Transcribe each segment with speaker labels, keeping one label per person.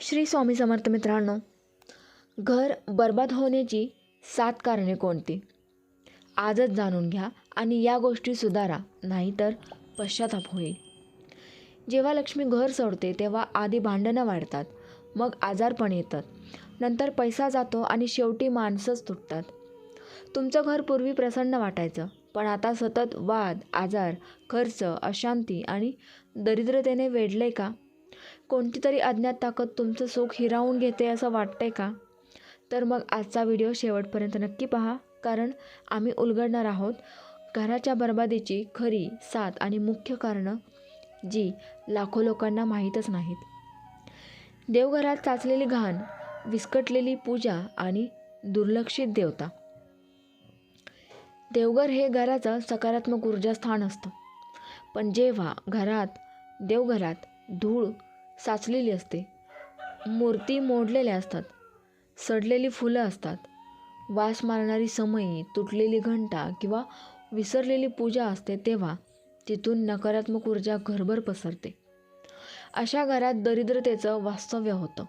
Speaker 1: श्री स्वामी समर्थ मित्रांनो घर बर्बाद होण्याची सात कारणे कोणती? आजच जाणून घ्या आणि या गोष्टी सुधारा नाहीतर पश्चाताप होईल. जेव्हा लक्ष्मी घर सोडते तेव्हा आधी भांडणं वाढतात मग आजारपण येतात. नंतर पैसा जातो आणि शेवटी माणसंच तुटतात. तुमचं घर पूर्वी प्रसन्न वाटायचं पण आता सतत वाद आजार खर्च अशांती आणि दरिद्रतेने वेढले का? कोणती तरी अज्ञात ताकद तुमचं सुख हिरावून घेते असं वाटतंय का? तर मग आजचा व्हिडिओ शेवटपर्यंत नक्की पहा. कारण आम्ही उलगडणार आहोत घराच्या बर्बादीची खरी सात आणि मुख्य कारणं जी लाखो लोकांना माहीतच नाहीत. देवघरात चाचलेली घाण विस्कटलेली पूजा आणि दुर्लक्षित देवता. देवघर हे घराचं सकारात्मक ऊर्जास्थान असतं. पण जेव्हा घरात देवघरात धूळ साचलेली असते. मूर्ती मोडलेल्या असतात. सडलेली फुलं असतात. वास मारणारी समयी तुटलेली घंटा किंवा विसरलेली पूजा असते तेव्हा तिथून नकारात्मक ऊर्जा घरभर पसरते. अशा घरात दरिद्रतेचं वास्तव्य होतं.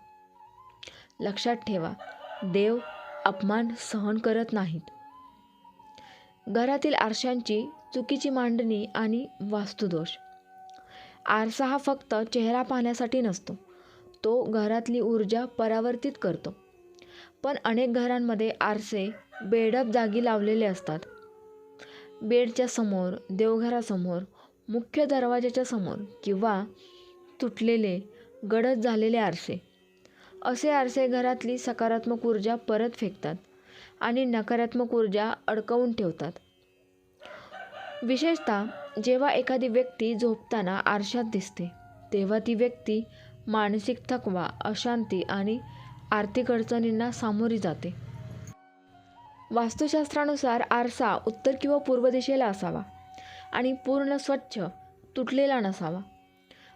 Speaker 1: लक्षात ठेवा देव अपमान सहन करत नाहीत. घरातील आरशांची चुकीची मांडणी आणि वास्तुदोष. आरसा हा फक्त चेहरा पाहण्यासाठी नसतो. तो घरातली ऊर्जा परावर्तित करतो. पण अनेक घरांमध्ये आरसे बेडप जागी लावलेले असतात. बेडच्या समोर देवघरासमोर मुख्य दरवाजाच्या समोर किंवा तुटलेले गडद झालेले आरसे. असे आरसे घरातली सकारात्मक ऊर्जा परत फेकतात आणि नकारात्मक ऊर्जा अडकवून ठेवतात. विशेषतः जेव्हा एखादी व्यक्ती झोपताना आरशात दिसते तेव्हा ती व्यक्ती मानसिक थकवा अशांती आणि आर्थिक अडचणींना सामोरी जाते. वास्तुशास्त्रानुसार आरसा उत्तर किंवा पूर्व दिशेला असावा आणि पूर्ण स्वच्छ तुटलेला नसावा.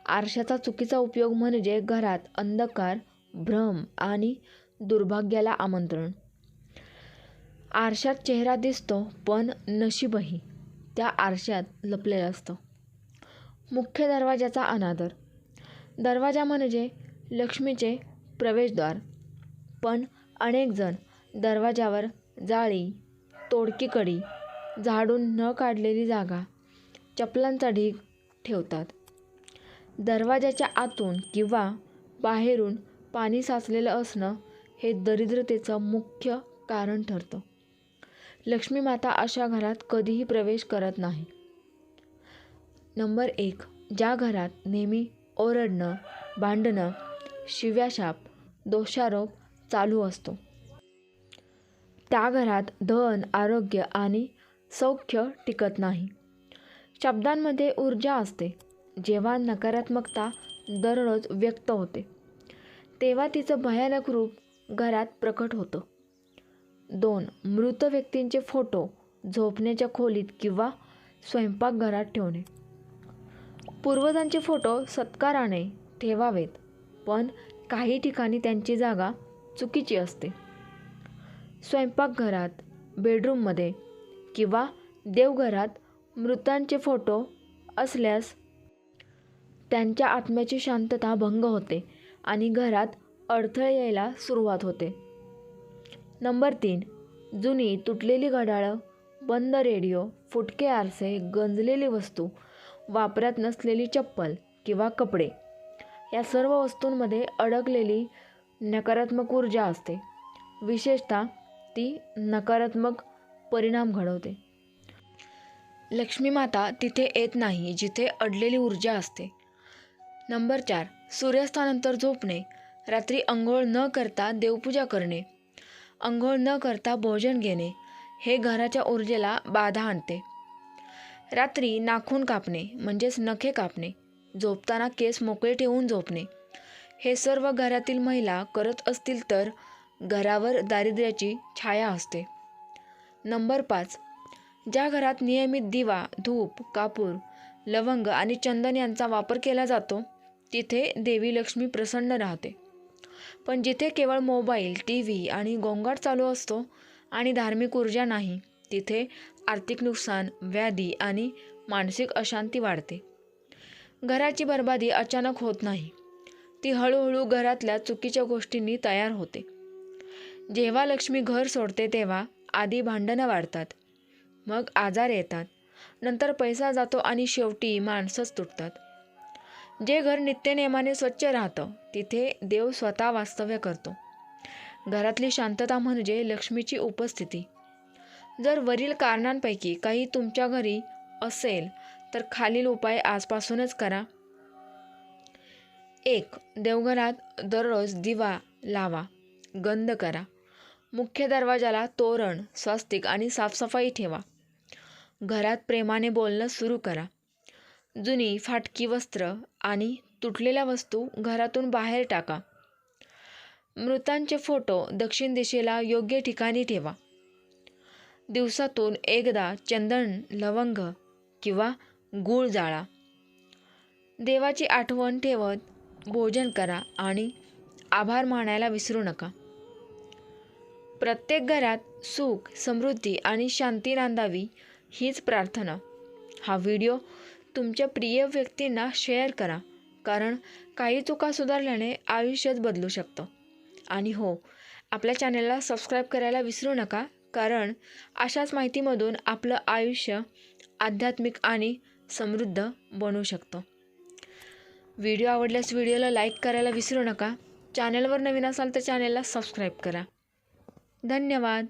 Speaker 1: आरशाचा चुकीचा उपयोग म्हणजे घरात अंधकार भ्रम आणि दुर्भाग्याला आमंत्रण. आरशात चेहरा दिसतो पण नशीबही. त्या आरशात लपलेलं असतं. मुख्य दरवाजाचा अनादर. दरवाजा म्हणजे लक्ष्मीचे प्रवेशद्वार. पण अनेकजण दरवाजावर जाळी तोडकी कडी झाडून न काढलेली जागा चपलांचा ढीग ठेवतात. दरवाजाच्या आतून किंवा बाहेरून पाणी साचलेलं असणं हे दरिद्रतेचं मुख्य कारण ठरतं. लक्ष्मी माता अशा घरात कधीही प्रवेश करत नाही. नंबर एक ज्या घरात नेहमी ओरडणं भांडणं शिव्याशाप दोषारोप चालू असतो. त्या घरात धन आरोग्य आणि सौख्य टिकत नाही. शब्दांमध्ये ऊर्जा असते जेव्हा नकारात्मकता दररोज व्यक्त होते तेव्हा तिचं भयानक रूप घरात प्रकट होतं. दोन मृत व्यक्तींचे फोटो झोपण्याच्या खोलीत किंवा स्वयंपाकघरात ठेवणे. पूर्वजांचे फोटो सत्काराने ठेवावेत पण काही ठिकाणी त्यांची जागा चुकीची असते. स्वयंपाकघरात बेडरूममध्ये किंवा देवघरात मृतांचे फोटो असल्यास त्यांच्या आत्म्याची शांतता भंग होते आणि घरात अडथळे यायला सुरुवात होते. नंबर तीन. जुनी तुटलेली घड्याळं बंद रेडिओ फुटके आरसे गंजलेली वस्तू वापरात नसलेली चप्पल किंवा कपडे. या सर्व वस्तूंमध्ये अडकलेली नकारात्मक ऊर्जा असते. विशेषतः ती नकारात्मक परिणाम घडवते. लक्ष्मी माता तिथे येत नाही जिथे अडलेली ऊर्जा असते. नंबर चार. सूर्यास्तानंतर झोपणे. रात्री अंघोळ न करता देवपूजा करणे. अंघोळ न करता भोजन घेणे हे घराच्या ऊर्जेला बाधा आणते. रात्री नाखून कापणे म्हणजेच नखे कापणे झोपताना केस मोकळे ठेवून झोपणे. हे सर्व घरातील महिला करत असतील तर घरावर दारिद्र्याची छाया असते. नंबर पाच. ज्या घरात नियमित दिवा धूप कापूर लवंग आणि चंदन यांचा वापर केला जातो तिथे देवी लक्ष्मी प्रसन्न राहते. पण जिथे केवळ मोबाईल टी व्ही आणि गोंगाट चालू असतो आणि धार्मिक ऊर्जा नाही तिथे आर्थिक नुकसान व्याधी आणि मानसिक अशांती वाढते. घराची बर्बादी अचानक होत नाही. ती हळूहळू घरातल्या चुकीच्या गोष्टींनी तयार होते. जेव्हा लक्ष्मी घर सोडते तेव्हा आधी भांडणं वाढतात. मग आजार येतात. नंतर पैसा जातो आणि शेवटी माणसंच तुटतात. जे घर नित्यनेमाने स्वच्छ राहतं तिथे देव स्वतः वास्तव्य करतो. घरातली शांतता म्हणजे लक्ष्मीची उपस्थिती. जर वरील कारणांपैकी काही तुमच्या घरी असेल तर खालील उपाय आजपासूनच करा. एक देवघरात दररोज दिवा लावा गंध करा. मुख्य दरवाजाला तोरण स्वस्तिक आणि साफसफाई ठेवा. घरात प्रेमाने बोलणं सुरू करा. जुनी फाटकी वस्त्र आणि तुटलेल्या वस्तू घरातून बाहेर टाका. मृतांचे फोटो दक्षिण दिशेला योग्य ठिकाणी ठेवा. दिवसातून एकदा चंदन लवंग किंवा गूळ जाळा. देवाची आठवण ठेवत भोजन करा आणि आभार मानायला विसरू नका. प्रत्येक घरात सुख समृद्धी आणि शांती नांदावी हीच प्रार्थना. हा व्हिडिओ तुमच्या प्रिय व्यक्तींना शेअर करा. कारण काही चुका सुधारल्याने आयुष्यच बदलू शकतं. आणि हो आपल्या चॅनलला सबस्क्राईब करायला विसरू नका. कारण अशाच माहितीमधून आपलं आयुष्य आध्यात्मिक आणि समृद्ध बनू शकतं. व्हिडिओ आवडल्यास व्हिडिओला लाईक करायला विसरू नका. चॅनलवर नवीन असाल तर चॅनलला सबस्क्राईब करा. धन्यवाद.